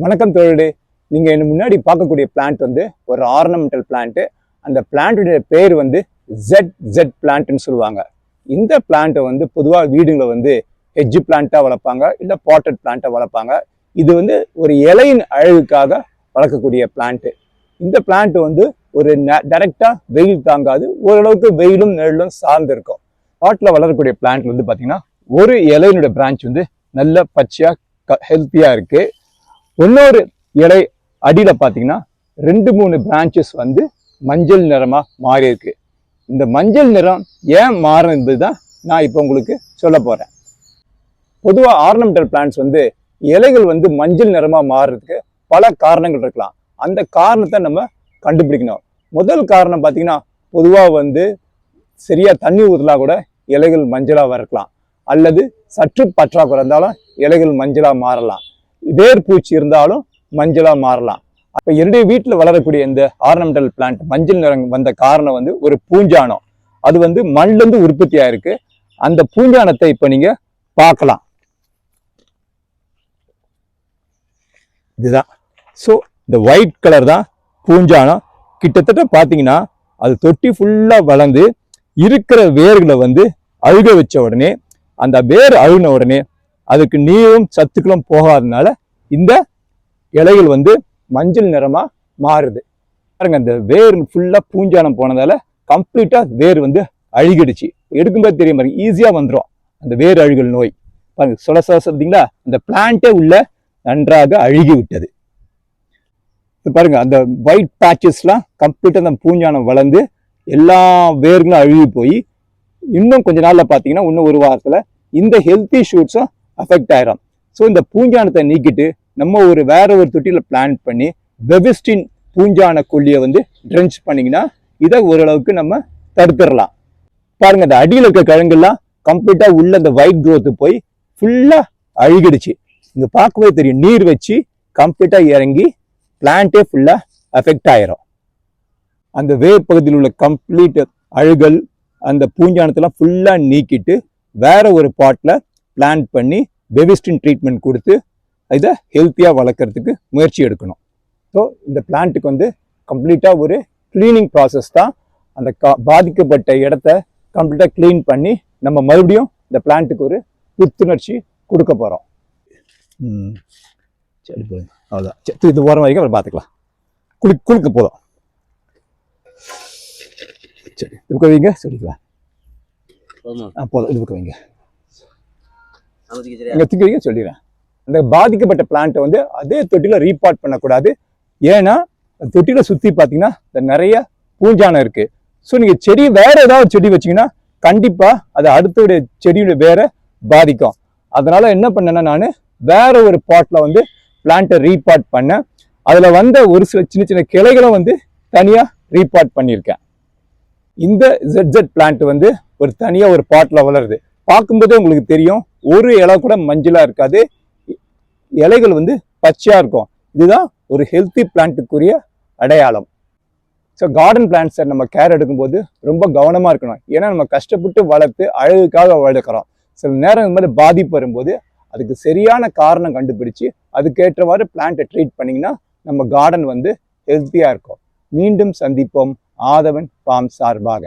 வணக்கம் தோழடு நீங்கள் என்ன முன்னாடி பார்க்கக்கூடிய பிளான்ட் வந்து ஒரு ஆர்னமெண்டல் பிளான்ட்டு அந்த பிளான்ட்டுடைய பேர் வந்து ஜெட் ஜெட் பிளான்ட்னு சொல்லுவாங்க. இந்த பிளான்ட்டை வந்து பொதுவாக வீடுங்களை வந்து ஹெஜ் பிளான்ட்டாக வளர்ப்பாங்க இல்லை பாட்டட் பிளான்ட்டாக வளர்ப்பாங்க. இது வந்து ஒரு இலையின் அழகுக்காக வளர்க்கக்கூடிய பிளான்ட்டு இந்த பிளான்ட் வந்து ஒரு டைரெக்டாக வெயில் தாங்காது ஓரளவுக்கு வெயிலும் நிழலும் சார்ந்து இருக்கும் பாட்டில் வளரக்கூடிய பிளான்ட் வந்து பார்த்திங்கன்னா ஒரு இலையினுடைய பிரான்ச் வந்து நல்ல பச்சையாக ஹெல்த்தியாக இருக்குது இன்னொரு இலை அடியில் பார்த்தீங்கன்னா ரெண்டு மூணு பிரான்ச்சஸ் வந்து மஞ்சள் நிறமாக மாறி இருக்கு இந்த மஞ்சள் நிறம் ஏன் மாறுனது தான் நான் இப்போ உங்களுக்கு சொல்ல போகிறேன் பொதுவாக ஆர்னமெண்டல் பிளான்ஸ் வந்து இலைகள் வந்து மஞ்சள் நிறமாக மாறுறதுக்கு பல காரணங்கள் இருக்கலாம். அந்த காரணத்தை நம்ம கண்டுபிடிக்கணும். முதல் காரணம் பார்த்தீங்கன்னா பொதுவாக வந்து சரியாக தண்ணி ஊற்றலா கூட இலைகள் மஞ்சளாக இருக்கலாம் அல்லது சற்று பற்றாக்குறை இருந்தாலும் இலைகள் மஞ்சளாக மாறலாம். வேர் பூச்சி இருந்தாலும் மஞ்சளாக மாறலாம். அப்போ என்னுடைய வீட்டில் வளரக்கூடிய இந்த ஆர்னமெண்டல் பிளான்ட் மஞ்சள் நிறம் வந்த காரணம் வந்து ஒரு பூஞ்சானம். அது வந்து மண்ணிலேருந்து உற்பத்தி ஆயிருக்கு அந்த பூஞ்சானத்தை இப்போ நீங்கள் பார்க்கலாம். இதுதான். ஸோ இந்த ஒயிட் கலர் தான் பூஞ்சானம். கிட்டத்தட்ட பார்த்தீங்கன்னா அது தொட்டி ஃபுல்லாக வளர்ந்து இருக்கிற வேர்களை வந்து அழுக வச்ச உடனே அந்த வேர் அழுகின உடனே அதுக்கு நீரும் சத்துக்களும் போகாதனால இந்த இலைகள் வந்து மஞ்சள் நிறமா மாறுது. பாருங்க அந்த வேர் ஃபுல்லா பூஞ்சானம் போனதால கம்ப்ளீட்டா வேர் வந்து அழுகிடுச்சு. எடுக்கும்போது தெரியும் பாருங்க ஈஸியா வந்துடும் அந்த வேர் அழுகல் நோய். பாருங்க சொல்ல சொல்ல சொல்றீங்களா அந்த பிளான்ட்டே உள்ள நன்றாக அழுகி விட்டது. பாருங்க அந்த ஒயிட் பேச்சஸ்லாம் கம்ப்ளீட்டாக அந்த பூஞ்சானம் வளர்ந்து எல்லா வேர்களும் அழுகி போய் இன்னும் கொஞ்ச நாளில் பார்த்தீங்கன்னா இன்னும் ஒரு வாரத்தில் இந்த ஹெல்த்தி ஷூட்ஸும் அஃபெக்ட் ஆயிரும். ஸோ இந்த பூஞ்சானத்தை நீக்கிட்டு நம்ம ஒரு வேற ஒரு தொட்டியில் பிளான் பண்ணி வெபிஸ்டின் பூஞ்சான கொல்லியை வந்து ட்ரென்ச் பண்ணிங்கன்னா இதை ஓரளவுக்கு நம்ம தடுத்துடலாம். பாருங்க அந்த அடியில் இருக்க கிழங்குலாம் கம்ப்ளீட்டாக உள்ள அந்த ஒயிட் க்ரோத்து போய் ஃபுல்லாக அழுகிடுச்சு. இங்கே பார்க்கவே தெரியும் நீர் வச்சு கம்ப்ளீட்டாக இறங்கி பிளான்ட்டே ஃபுல்லாக அஃபெக்ட் ஆயிரும். அந்த வேர் பகுதியில் உள்ள கம்ப்ளீட் அழுகல் அந்த பூஞ்சானத்தெல்லாம் ஃபுல்லாக நீக்கிட்டு வேற ஒரு பாட்டில் பிளான் பண்ணி பெவிஸ்டின் ட்ரீட்மெண்ட் கொடுத்து இதை ஹெல்த்தியாக வளர்க்குறதுக்கு முயற்சி எடுக்கணும். ஸோ இந்த பிளான்ட்டுக்கு வந்து கம்ப்ளீட்டாக ஒரு க்ளீனிங் ப்ராசஸ் தான் அந்த கா பாதிக்கப்பட்ட இடத்த கம்ப்ளீட்டாக க்ளீன் பண்ணி நம்ம மறுபடியும் இந்த பிளான்ட்டுக்கு ஒரு புத்துணர்ச்சி கொடுக்க போகிறோம் சரி போதும் அவ்வளோதான் சரி இது ஓரம் வரைக்கும் அப்புறம் பார்த்துக்கலாம். குளி குளிக்க போதும். சரி. இதுக்கு வைங்க சொல்லிக்கலாம். போதுமா ஆ போதும் இதுக்கு வைங்க. இங்க தூக்கி சொல்லிடுறேன். அந்த பாதிக்கப்பட்ட பிளான்ட்டை வந்து அதே தொட்டியில் ரீபார்ட் பண்ணக்கூடாது. ஏன்னா அந்த சுற்றி பார்த்தீங்கன்னா இந்த நிறைய பூஞ்சானம் இருக்குது ஸோ நீங்கள் செடி வேறு ஏதாவது செடி வச்சீங்கன்னா கண்டிப்பாக அது அடுத்தோடைய செடியோட வேற பாதிக்கும். அதனால் என்ன பண்ணேன்னா நான் வேற ஒரு பாட்டில் வந்து பிளான்ட்டை ரீபார்ட் பண்ணேன். அதில் வந்த ஒரு சில சின்ன சின்ன கிளைகளும் வந்து தனியாக ரீபார்ட் பண்ணியிருக்கேன். இந்த ஜெட் ஜெட் பிளான்ட் வந்து ஒரு தனியாக ஒரு பாட்டில் வளருது. பார்க்கும்போதே உங்களுக்கு தெரியும் ஒரு இலை கூட மஞ்சளாக இருக்காது. இலைகள் வந்து பச்சையாக இருக்கும். இதுதான் ஒரு ஹெல்த்தி பிளான்ட்டுக்குரிய அடையாளம். ஸோ கார்டன் பிளான்ட்ஸை நம்ம கேர் எடுக்கும்போது ரொம்ப கவனமாக இருக்கணும். ஏன்னா நம்ம கஷ்டப்பட்டு வளர்த்து அழகுக்காக வளர்க்குறோம். சில நேரம் இந்த மாதிரி பாதிப்பு வரும்போது அதுக்கு சரியான காரணம் கண்டுபிடிச்சு அதுக்கேற்றவாறு பிளான்ட்டை ட்ரீட் பண்ணிங்கன்னா நம்ம கார்டன் வந்து ஹெல்த்தியாக இருக்கும். மீண்டும் சந்திப்போம். ஆதவன் பாம் சார்பாக.